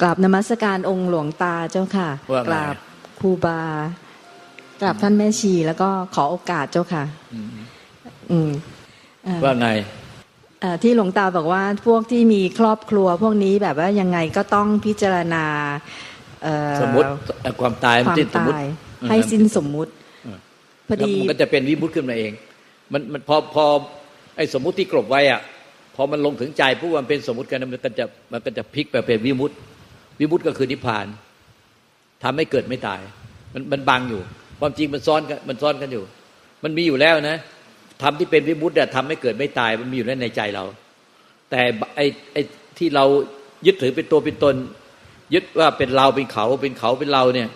กราบนมัสการองค์หลวงตาเจ้าค่ะว่าไงกราบครูบากราบท่านแม่ชีแล้วก็ขอโอกาสเจ้าค่ะ อืมเอ่อว่าไงเอ่อที่หลวงตาบอกว่าพวกที่มีครอบครัวพวกนี้แบบว่ายังไงก็ต้องพิจารณาเอ่อสมมติเอ่อความตายความสิ้นสมมติตายอืมให้สิ้นสมมุติเออพอแล้วดีมันก็จะเป็นวิมุตติขึ้นมาเอง มันมันพอพอไอ้สมมุติที่กรบไว้อะพอมันลงถึงใจผู้มันเป็นสมมติกันมันก็จะมันก็จะพลิกไปเป็นวิมุตติ วิมุตติก็คือนิพพานทำให้เกิดไม่ตาย มันมันบังอยู่ ความจริงมันซ้อนกันมันซ้อนกันอยู่ มันมีอยู่แล้วนะทำที่เป็นวิมุตติอะทำให้เกิดไม่ตายมันมีอยู่แล้วในใจเรา แต่ไอ้ไอ้ที่เรายึดถือเป็นตัวเป็นตน ยึดว่าเป็นเราเป็นเขาเป็นเขาเป็นเราเนี่ย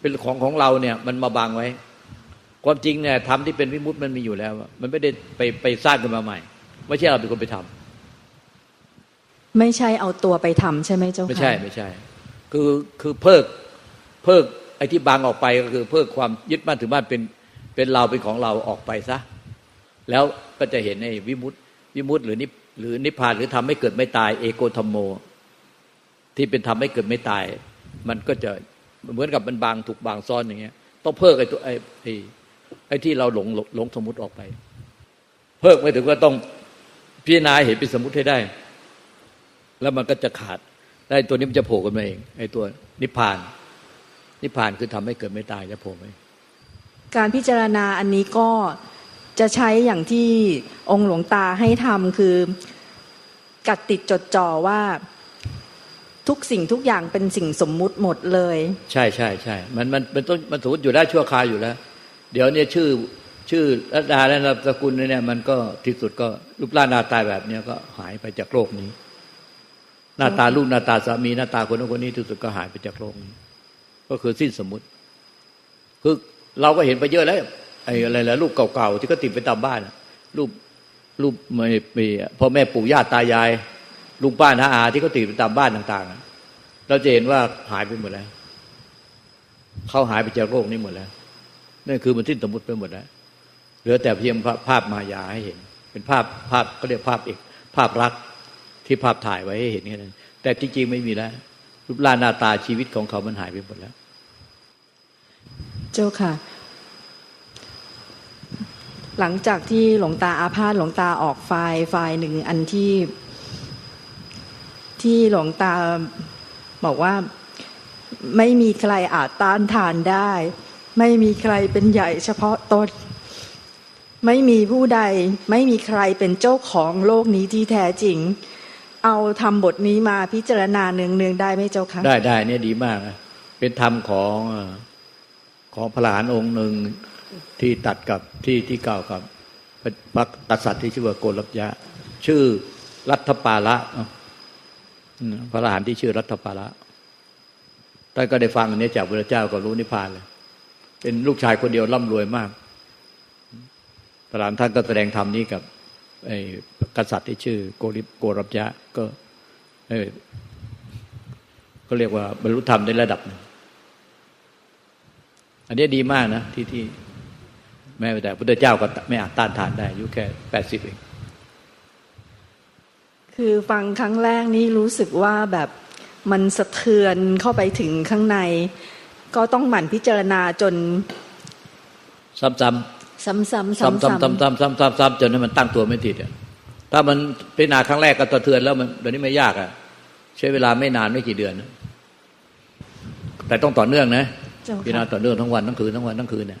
เป็นของของเราเนี่ย มันมาบังไว้ ความจริงเนี่ยทำที่เป็นวิมุตติมันมีอยู่แล้ว มันไม่ได้ไปไปสร้างขึ้นมาใหม่ ไม่ใช่เราเป็นคนไปทำ ไม่ใช่เอาตัวไปทำใช่ไหมเจ้าค่ะไม่ใช่ไม่ใช่ คือคือเพิกเพิกไอ้ที่บังออกไปก็คือเพิกความยึดมั่นถือมั่นเป็นเป็นเราเป็นของเราออกไปซะแล้วก็จะเห็นไอ้วิมุตติวิมุตติหรือนิหรือนิพพานหรือทำให้เกิดไม่ตาย เอโกธรรมโม ที่เป็นทำให้เกิดไม่ตาย มันก็จะเหมือนกับมันบางถูกบางซ้อนอย่างเงี้ย ต้องเพิกไอ้ตัวไอ้ไอ้ไอ้ที่เราหลงหลงสมมติออกไป เพิกไม่ถึงว่าต้องพิจารณาเห็นเป็นสมมติให้ได้ แล้วมันก็จะขาดแล้วไอ้ตัวนี้มันจะโผล่ขึ้นมาเองไอ้ตัวนิพพาน นิพพานคือทำให้เกิดไม่ตายจะโผล่มาเองการพิจารณาอันนี้ก็จะใช้อย่างที่องค์หลวงตาให้ทำคือกัดติดจดจ่อว่าทุกสิ่งทุกอย่างเป็นสิ่งสมมุติหมดเลย ใช่ใช่ใช่มันมันมันต้องมันสมมติอยู่ได้ชั่วคราวอยู่แล้ว เดี๋ยวเนี่ยชื่อชื่อรัตดาและนามสกุลเนี่ยมันก็ที่สุดก็รูปร่างหน้าตาแบบเนี้ยก็หายไปจากโลกนี้ หน้าตาลูกหน้าตาสามีหน้าตาคนนั้นคนนี้ที่สุดก็หายไปจากโลกนี้ก็คือสิ้นสมมุติ คือเราก็เห็นไปเยอะแล้วไอ้อะไรและรูปเก่าๆที่ก็ติดไปตามบ้านรูปรูปไม่มีพ่อแม่ปู่ย่าตายาย ลุงป้าน้าอาที่เขาติดไปตามบ้านต่างๆเราจะเห็นว่าหายไปหมดแล้วเขาหายไปจากโลกนี้หมดแล้วนั่นคือมันสิ้นสมมติไปหมดแล้วเหลือแต่เพียงภาพมายาให้เห็น เป็นภาพภาพก็เรียกภาพเอกภาพรัก ที่ภาพถ่ายไว้ให้เห็นแค่นั้นแต่จริงๆไม่มีแล้วรูปร่างหน้าตาชีวิตของเขามันหายไปหมดแล้ว เจ้าค่ะ หลังจากที่หลวงตาอาพาธหลวงตาออกไฟล์ไฟล์หนึ่งอันที่ ที่หลวงตาบอกว่าไม่มีใครอาจต้านทานได้ ไม่มีใครเป็นใหญ่เฉพาะตนไม่มีผู้ใด ไม่มีใครเป็นเจ้าของโลกนี้ที่แท้จริง เอาทำบทนี้มาพิจารณาเนืองๆได้ไหมเจ้าคะได้ได้เนี่ยดีมากนะเป็นธรรมของของพระหลานองค์หนึ่งที่ตัดกับที่ที่เก่ากับพระกษัตริย์ที่ชื่อว่าโกรพยะ ชื่อรัฐปาละพระหลานที่ชื่อรัฐปาละท่านก็ได้ฟังอันนี้จากพระเจ้าก็รู้นิพพานเลยเป็นลูกชายคนเดียวร่ำรวยมากพระหลานท่านก็แสดงธรรมนี้กับไอ กษัตริย์ที่ชื่อโกริโกรพยะ ก็เออก็เรียกว่าบรรลุธรรมในระดับหนึ่งอันนี้ดีมากนะที่ที่แม้แต่พุทธเจ้าก็ไม่อาจต้านทานได้อายุแค่แปดสิบเองคือฟังครั้งแรกนี่รู้สึกว่าแบบมันสะเทือนเข้าไปถึงข้างใน ก็ต้องหมั่นพิจารณาจน ซ้ำๆซ้ำซ้ำๆซ้ำๆซ้ำๆซ้ำๆซ้ำๆซ้ำๆซ้ำๆจนให้มันตั้งตัวไม่ติดอะ ถ้ามันพิจารณาครั้งแรกก็สะเทือนแล้วมันเดี๋ยวนี้ไม่ยากอะ ใช้เวลาไม่นานไม่กี่เดือนนะแต่ต้องต่อเนื่องนะเจ้าพิจารณาค่ะต่อเนื่องทั้งวันทั้งคืนทั้งวันทั้งคืนเนี่ย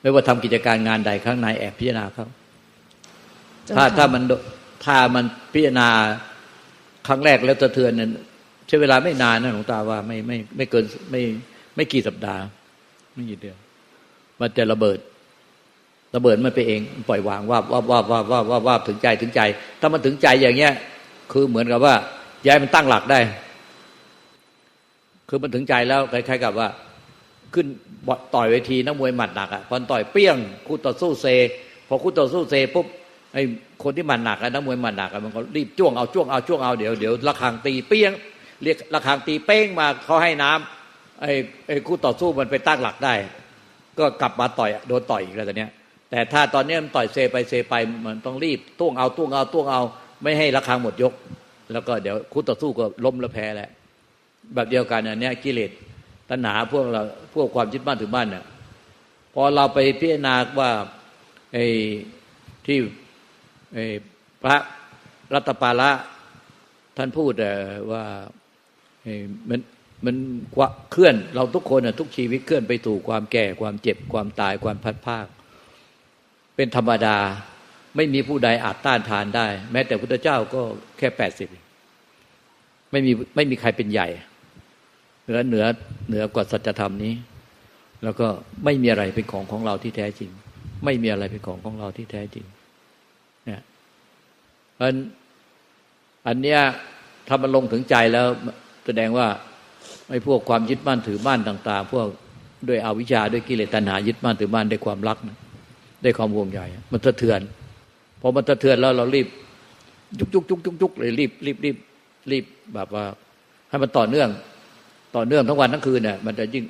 ไม่ว่าทำกิจการงานใดข้างในแอบพิจารณาเขาเจ้ถ้าค่ะถ้ามันถ้ามันพิจารณาครั้งแรกแล้วสะเทือนนั้นใช้เวลาไม่นานนะหลวงตาว่าไม่ไม่ไม่เกินไม่ไม่กี่สัปดาห์ ไม่กี่เดือนมันจะระเบิด ระเบิดมันไปเองปล่อยวางว่าว่าว่าว่าว่าว่าว่าถึงใจถึงใจ ถ้ามันถึงใจอย่างเงี้ย คือเหมือนกับว่าย้ายมันตั้งหลักได้ คือมันถึงใจแล้วคล้ายๆกับว่า ขึ้นต่อยเวทีนักมวยหมัดหนักอะพอต่อยเปี้ยงคู่ต่อสู้เซ พอคู่ต่อสู้เซปุ๊บไอ้คนที่หมันหนักอะนักมวยหมันหนักอะมันก็รีบจ้วงเอาจ้วงเอาจ้วงเอาเดี๋ยวเดี๋ยวระฆังตีเปี้ยงเรียกระฆังตีเป้งมาเขาให้น้ำไอ้ไอ้คู่ต่อสู้มันไปตั้งหลักได้ ก็กลับมาต่อยโดนต่อยอีกแล้วตอนเนี้ย แต่ถ้าตอนนี้มันต่อยเซไปเซไปมันต้องรีบต้วงเอาต้วงเอาต้วงเอา ไม่ให้ระฆังหมดยก แล้วก็เดี๋ยวคู่ต่อสู้ก็ล้มแล้วแพ้แหละ แบบเดียวกันอันนี้กิเลสตัณหาพวกเราพวกความยึดบ้านถือบ้านเนี่ยพอเราไปพิจารณาว่าไอ้ที่ไอ้พระรัตปาละท่านพูดว่าไอ้มันมันเคลื่อนเราทุกคนทุกชีวิตเคลื่อนไปสู่ความแก่ความเจ็บความตายความพัดภาค เป็นธรรมดา ไม่มีผู้ใดอาจต้านทานได้ แม้แต่พุทธเจ้าก็แค่แปดสิบไม่มีไม่มีใครเป็นใหญ่เหนือเหนือเหนือกว่าสัจธรรมนี้ แล้วก็ไม่มีอะไรเป็นของของเราที่แท้จริง ไม่มีอะไรเป็นของของเราที่แท้จริงเนี่ยอันอันเนี้ยถ้ามันลงถึงใจแล้วแสดงว่าไอ้พวกความยึดมั่นถือมั่นต่าง ๆ พวกด้วยอวิชชาด้วยกิเลสตัณหายึดมั่นถือมั่นด้วยความรัก ด้วยความห่วงใยมันสะเทือนพอมันสะเทือนแล้วเรารีบยุกยุกยุกยุกยุกเลยรีบรีบรีบรีบแบบว่า ให้มันต่อเนื่อง ต่อเนื่องทั้งวันทั้งคืนเนี่ยมันจะยิ่ง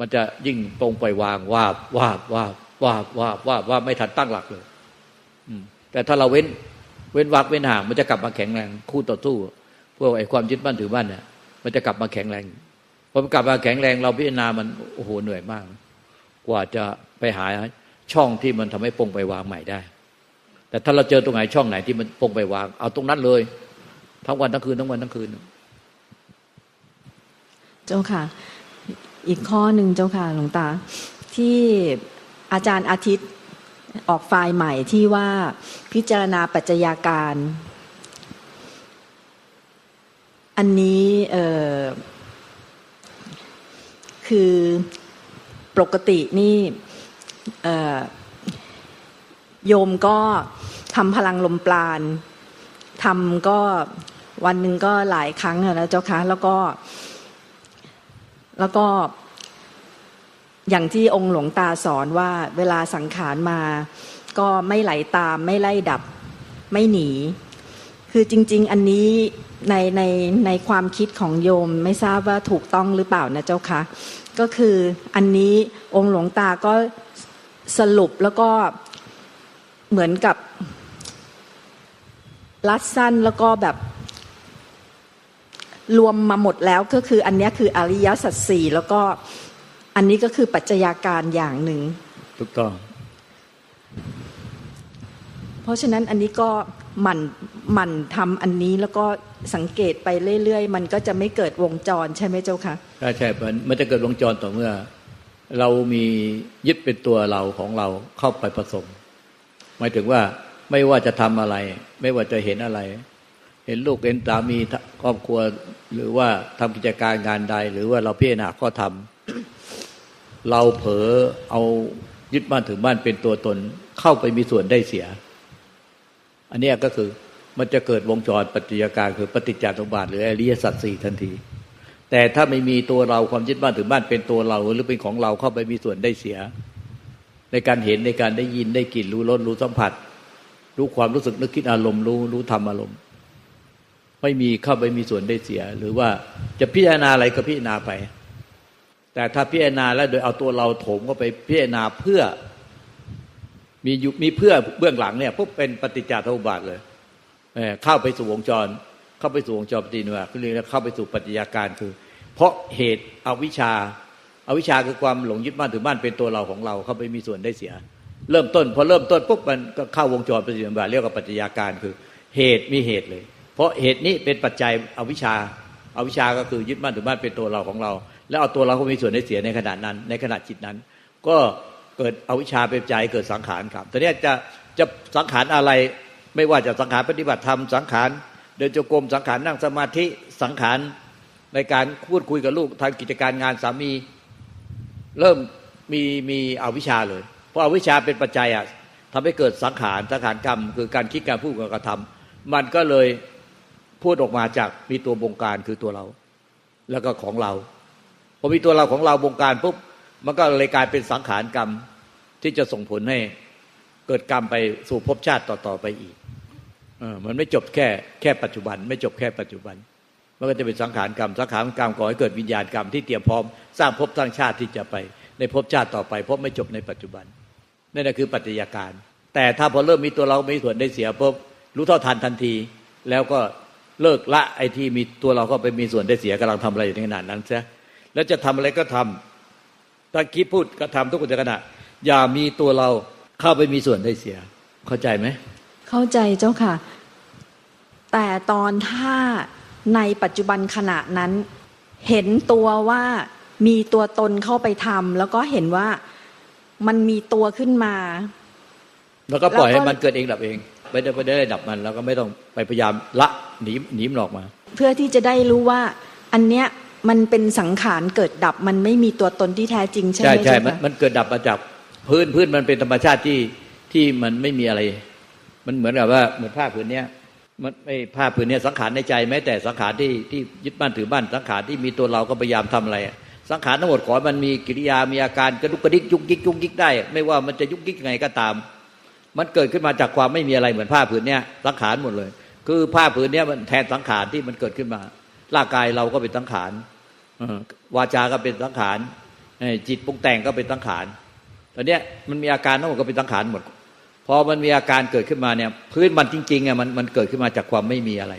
มันจะยิ่งตรงไปวางวาบวาบวาบวาบวาบวาบว่าไม่ทันตั้งหลักเลยแต่ถ้าเราเว้น เว้นวักเว้นห่าง มันจะกลับมาแข็งแรง คู่ต่อสู้พวกไอ้ความยึดบ้านถือบ้านเนี่ยมันจะกลับมาแข็งแรงพอมันกลับมาแข็งแรง เราพิจารณามันโอ้โหเหนื่อยมาก กว่าจะไปหา ช่องที่มันทำให้ปงไปวางใหม่ได้ แต่ถ้าเราเจอตรงไหนช่องไหนที่มันปงไปวาง เอาตรงนั้นเลยทั้งวันทั้งคืนทั้งวันทั้งคืน เจ้าค่ะ อีกข้อหนึ่งเจ้าค่ะหลวงตา ที่อาจารย์อาทิตย์ออกไฟล์ใหม่ที่ว่าพิจารณาปัจจัยาการ อันนี้คือปกตินี่ โยมก็ทำพลังลมปราณทำก็วันหนึ่งก็หลายครั้งนะเจ้าคะแล้วก็ แล้วก็อย่างที่องค์หลวงตาสอนว่าเวลาสังขารมา ก็ไม่ไหลาตาม ไม่ไล่ดับไม่หนี คือจริง ๆ อันนี้ในในในความคิดของโยมไม่ทราบว่าถูกต้องหรือเปล่านะเจ้าคะก็คืออันนี้องค์หลวงตาก็ สรุปแล้วก็เหมือนกับลัดสั้นแล้วก็แบบ รวมมาหมดแล้วก็คืออันนี้คืออริยสัจสี่แล้วก็อันนี้ก็คือปัจจัยาการอย่างหนึ่งถูกต้อง เพราะฉะนั้นอันนี้ก็หมั่นหมั่นทำอันนี้แล้วก็สังเกตไปเรื่อยๆ มันก็จะไม่เกิดวงจรใช่ไหมเจ้าคะใช่ใช่มันจะเกิดวงจรต่อเมื่อ เรามียึดเป็นตัวเราของเราเข้าไปผสมหมายถึงว่าไม่ว่าจะทำอะไร ไม่ว่าจะเห็นอะไร เห็นลูกเห็นสามีครอบครัว หรือว่าทำกิจการงานใด หรือว่าเราพิจารณาก็ทำเราเผลอเอายึดบ้านถึงบ้านเป็นตัวตนเข้าไปมีส่วนได้เสีย อันนี้ก็คือมันจะเกิดวงจรปฏิยาการคือปฏิจจสมบัติหรืออริยสัจสี่ทันที แต่ถ้าไม่มีตัวเราความยึดบ้านถึงบ้านเป็นตัวเรา หรือเป็นของเราเข้าไปมีส่วนได้เสีย ในการเห็นในการได้ยินได้กลิ่นรู้รสรู้สัมผัส รู้ความรู้สึกนึกคิดอารมณ์รู้รู้ธรรมอารมณ์ ไม่มีเข้าไปมีส่วนได้เสีย หรือว่าจะพิจารณาอะไรก็พิจารณาไป แต่ถ้าพิจารณาแล้วโดยเอาตัวเราโถมเข้าไปพิจารณาเพื่อ มีมีเพื่อเบื้องหลังเนี่ยปุ๊บเป็นปฏิจจสมุปบาทเลยเข้าไปสู่วงจร เข้าไปสู่วงจรปฏินวาคือเรียกเข้าไปสู่ปัจจัยาการคือ เพราะเหตุอวิชชาอาวิชชาคือความหลงยึดมั่นถือมั่นเป็นตัวเราของเราเข้าไปมีส่วนได้เสีย เริ่มต้น พอเริ่มต้นปุ๊บมันก็เข้าวงจรปฏินวาเรียกว่าปัจจัยาการคือ เหตุมีเหตุเลย เพราะเหตุนี้เป็นปัจจัยอวิชชาอาวิชชาก็คือยึดมั่นถือมั่นเป็นตัวเราของเรา แล้วเอาตัวเราก็มีส่วนได้เสียในขณะนั้น ในขณะจิตนั้น ก็เกิดอวิชชาเป็นใจเกิดสังขารครับตอนนี้จะจะสังขารอะไรไม่ว่าจะสังขารปฏิบัติธรรมสังขาร เดินจงกรมสังขารนั่งสมาธิสังขารในการพูดคุยกับลูกทางกิจการงานสามี เริ่มมีมีอวิชชาเลย เพราะอาวิชชาเป็นปัจจัยอะทำให้เกิดสังขารสังขารกรรม คือการคิดการพูดการกระทำมันก็เลยพูดออกมาจากมีตัวบงการคือตัวเรา แล้วก็ของเราพอมีตัวเราของเราบงการปุ๊บมันก็เลยกลายเป็นสังขารกรรมที่จะส่งผลให้เกิดกรรมไปสู่ภพชาติต่อๆไปอีก มันไม่จบแค่แค่ปัจจุบัน ไม่จบแค่ปัจจุบัน มันก็จะเป็นสังขารกรรมสังขารกรรมก่อให้เกิดวิญญาณกรรมที่เตรียมพร้อมสร้างภพสร้างชาติที่จะไป ในภพชาติต่อไปเพไม่จบในปัจจุบันนั่นคือปัจจัยการ แต่ถ้าพอเริ่มมีตัวเราไม่ส่วนได้เสียปุ๊บรู้เท่าทันทันที แล้วก็เลิกละไอ้ที่มีตัวเราก็ไปมีส่วนได้เสียกำลังทำอะไรอยู่ในขณะนั้นซะแล้วจะทำอะไรก็ทำถ้าคิดพูดก็ทำทุกขณะอย่ามีตัวเราเข้าไปมีส่วนได้เสีย เข้าใจไหม เข้าใจเจ้าค่ะ แต่ตอนถ้าในปัจจุบันขณะนั้น เห็นตัวว่ามีตัวตนเข้าไปทำแล้วก็เห็นว่ามันมีตัวขึ้นมา แล้วก็ปล่อยแล้วก็ให้มันเกิดเองดับเองไม่ได้ไม่ได้ดับมันแล้วก็ไม่ต้องไปพยายามละหนีหนีมันออกมา เพื่อที่จะได้รู้ว่า อันเนี้ยมันเป็นสังขารเกิดดับมันไม่มีตัวตนที่แท้จริงใช่ไหมใช่ใช่เจ้ามันค่ะมันเกิดดับมาจากพื้นพื้นมันเป็นธรรมชาติที่ที่มันไม่มีอะไร มันเหมือนกับว่าเหมือนผ้าผืนเนี้ยมันไม่ผ้าผืนเนี้ยสังขารในใจแม้แต่สังขารที่ที่ยึดบ้านถือบ้านสังขารที่มีตัวเราก็พยายามทำอะไรสังขารทั้งหมดขอมันมีกิริยามีอาการกระดุกกระดิกยุกยิกยุกยิกได้ ไม่ว่ามันจะยุกยิกยังไงก็ตาม มันเกิดขึ้นมาจากความไม่มีอะไรเหมือนผ้าผืนเนี้ยสังขารหมดเลย คือผ้าผืนเนี้ยมันแทนสังขารที่มันเกิดขึ้นมา ร่างกายเราก็เป็นสังขารวาจาก็เป็นสังขารจิตปรุงแต่งก็เป็นสังขารตอนเนี้ยมันมีอาการทั้งหมดก็เป็นสังขารหมด พอมันมีอาการเกิดขึ้นมาเนี่ยพื้นมันจริงๆอะมันมันเกิดขึ้นมาจากความไม่มีอะไร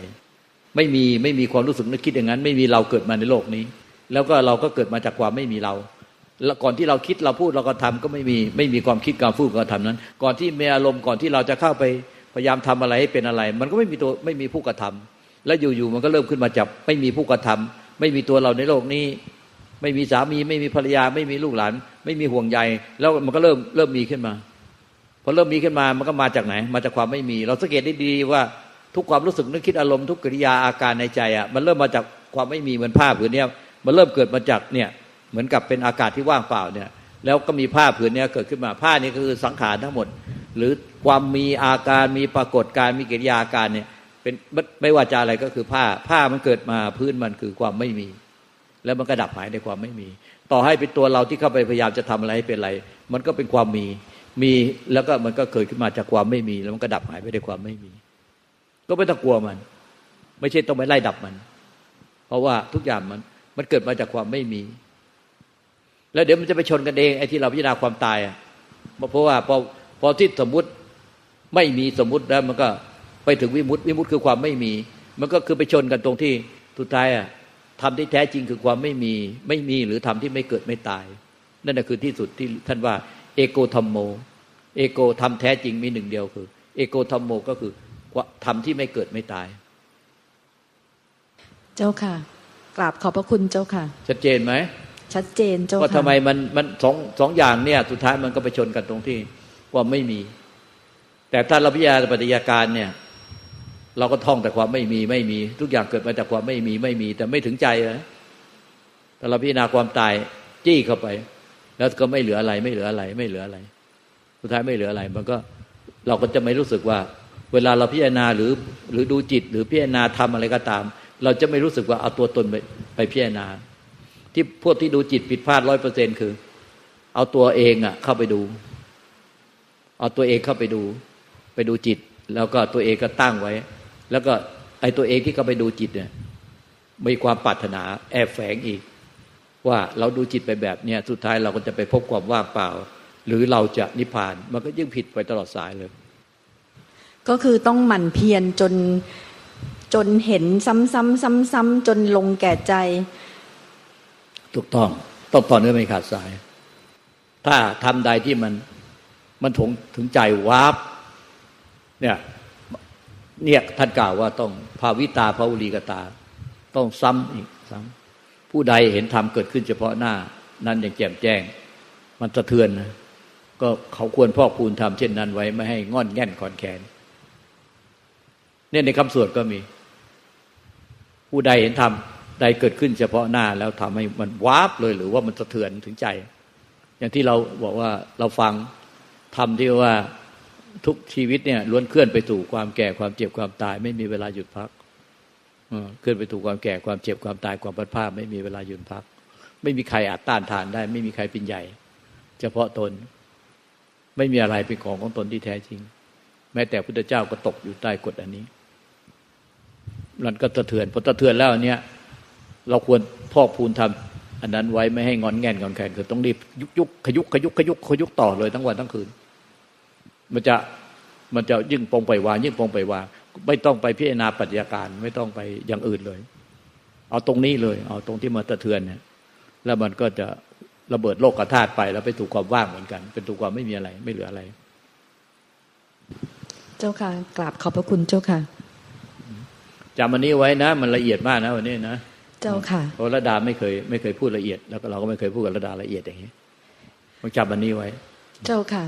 ไม่มีไม่มีความรู้สึกนึกคิดอย่างนั้น ไม่มีเราเกิดมาในโลกนี้ แล้วก็เราก็เกิดมาจากความไม่มีเราแล้วก่อนที่เราคิดเราพูดเราก็ทำก็ไม่มีไม่มีความคิดการพูดการทำนั้น ก่อนที่มีอารมณ์ก่อนที่เราจะเข้าไปพยายามทำอะไรให้เป็นอะไร มันก็ไม่มีตัวไม่มีผู้กระทำแล้วอยู่ๆมันก็เริ่มขึ้นมาจากไม่มีผู้กระทำไม่มีตัวเราในโลกนี้ ไม่มีสามีไม่มีภรรยา ไม่มีลูกหลาน ไม่มีห่วงใย แล้วมันก็เริ่มเริ่มมีขึ้นมา พอเริ่มมีขึ้นมามันก็มาจากไหน มาจากความไม่มี เราสังเกตได้ดีว่าทุกความรู้สึกนึกคิดอารมณ์ทุกกิริยาอาการในใจอะมันเริ่มมาจากความไม่มีเหมือนผ้าผืนเนี้ยมันเริ่มเกิดมาจากเนี่ยเหมือนกับเป็นอากาศที่ว่างเปล่าเนี่ย แล้วก็มีผ้าผืนเนี้ยเกิดขึ้นมาผ้านี้ก็คือสังขารทั้งหมด หรือความมีอาการมีปรากฏการมีกิริยาอาการเนี่ยเป็นไม่ว่าจะอะไรก็คือผ้าผ้ามันเกิดมาพื้นมันคือความไม่มี แล้วมันก็ดับหายในความไม่มี ต่อให้เป็นตัวเราที่เข้าไปพยายามจะทำอะไรให้เป็นอะไร มันก็เป็นความมี มีแล้วก็มันก็เกิดขึ้นมาจากความไม่มี แล้วมันก็ดับหายไปในความไม่มี ก็ไม่ต้องกลัวมัน ไม่ใช่ต้องไปไล่ดับมัน เพราะว่าทุกอย่างมันมันเกิดมาจากความไม่มี แล้วเดี๋ยวมันจะไปชนกันเองไอ้ที่เราพิจารณาความตายอะเพราะว่าพอพอที่สมมุติไม่มีสมมุติแล้วมันก็ไปถึงวิมุตติวิมุตติคือความไม่มี มันก็คือไปชนกันตรงที่สุดท้ายอะทำที่แท้จริงคือความไม่มี ไม่มีหรือทำที่ไม่เกิดไม่ตาย นั่นแหะคือที่สุดที่ท่านว่า เอโกธรรมโม เอโกทำแท้จริงมีหนึ่งเดียวคือ เอโกธรรมโมก็คือทำที่ไม่เกิดไม่ตาย เจ้าค่ะ กราบขอบพระคุณเจ้าค่ะ ชัดเจนไหมชัดเจนเจ้าว่าค่ะทำไมมันมันสองสองอย่างเนี่ย สุดท้ายมันก็ไปชนกันตรงที่ว่าไม่มี แต่ถ้าเราพิจารณาปฏิยาการเนี่ย เราก็ท่องแต่ความไม่มีไม่มี ทุกอย่างเกิดมาจากความไม่มีไม่มี แต่ไม่ถึงใจนะแต่เราพิจารณาความตายจี้เข้าไป แล้วก็ไม่เหลืออะไร ไม่เหลืออะไร ไม่เหลืออะไร สุดท้ายไม่เหลืออะไร มันก็เราก็จะไม่รู้สึกว่า เวลาเราพิจารณาหรือหรือดูจิต หรือพิจารณาทำอะไรก็ตาม เราจะไม่รู้สึกว่าเอาตัวตนไปไปพิจารณา ที่พวกที่ดูจิตผิดพลาดร้อยเปอร์เซ็นคือ เอาตัวเองอะ เข้าไปดู เอาตัวเองเข้าไปดู ไปดูจิต แล้วก็ตัวเองก็ตั้งไว้ แล้วก็ไอ้ตัวเองที่เข้าไปดูจิตเนี่ยมีความปรารถนาแอบแฝงอีก ว่าเราดูจิตไปแบบเนี้ยสุดท้ายเราก็จะไปพบความว่างเปล่า หรือเราจะนิพพานมันก็ยิ่งผิดไปตลอดสายเลย ก็คือต้องหมั่นเพียรจนจนเห็นซ้ำๆซ้ำๆจนลงแก่ใจ ถูกต้องต้องต่อเนื่องไม่ขาดสาย ถ้าทำใดที่มันมันถงถึงใจวาบเนี่ยเนี่ยท่านกล่าวว่าต้องภาวิตาภาวุลีกตา ต้องซ้ำอีกซ้ำ ผู้ใดเห็นธรรมเกิดขึ้นเฉพาะหน้า นั้นอย่างแจ่มแจ้ง มันสะเทือนนะก็เขาควรพอกพูนทำเช่นนั้นไว้ไม่ให้งอนแง่นขอนแขน เนี่ยในคำสวดก็มี ผู้ใดเห็นธรรมใดเกิดขึ้นเฉพาะหน้าแล้วทำให้มันวาบเลย หรือว่ามันสะเทือนถึงใจ อย่างที่เราบอกว่าเราฟังธรรมที่ว่าทุกชีวิตเนี่ยล้วนเคลื่อนไปสู่ความแก่ความเจ็บความตาย ไม่มีเวลาหยุดพัก เออเคลื่อนไปสู่ความแก่ความเจ็บความตายความพัดภาไม่มีเวลาหยุดพัก ไม่มีใครอาจต้านทานได้ ไม่มีใครเป็นใหญ่ เฉพาะตน ไม่มีอะไรเป็นของของตนที่แท้จริง แม้แต่พุทธเจ้าก็ตกอยู่ใต้กฎอันนี้มันก็สะเทือนพอสะเทือนแล้วเนี้ยเราควรพอกพูนทำอันนั้นไว้ไม่ให้งอนแง่นงอนแขนคือต้องรีบยุกยุกขยุกขยุกขยุกขยุกต่อเลยทั้งวันทั้งคืน มันจะมันจะยิ่งปองไปวางยิ่งปองไปวาง ไม่ต้องไปพิจารณาปรัชญาการไม่ต้องไปอย่างอื่นเลย เอาตรงนี้เลย เอาตรงที่มาสะเทือนเนี่ยแล้วมันก็จะระเบิดโลกธาตุไป แล้วไปถูกความว่างเหมือนกัน เป็นถูกความไม่มีอะไร ไม่เหลืออะไร เจ้าค่ะกราบขอบพระคุณเจ้าค่ะจำอันนี้ไว้นะ มันละเอียดมากนะวันนี้นะเจ้าค่ะเพราะระดาไม่เคย ไม่เคยพูดละเอียด แล้วก็เราก็ไม่เคยพูดกับระดาละเอียดอย่างนี้ต้องจำอันนี้ไว้ เจ้าค่ะ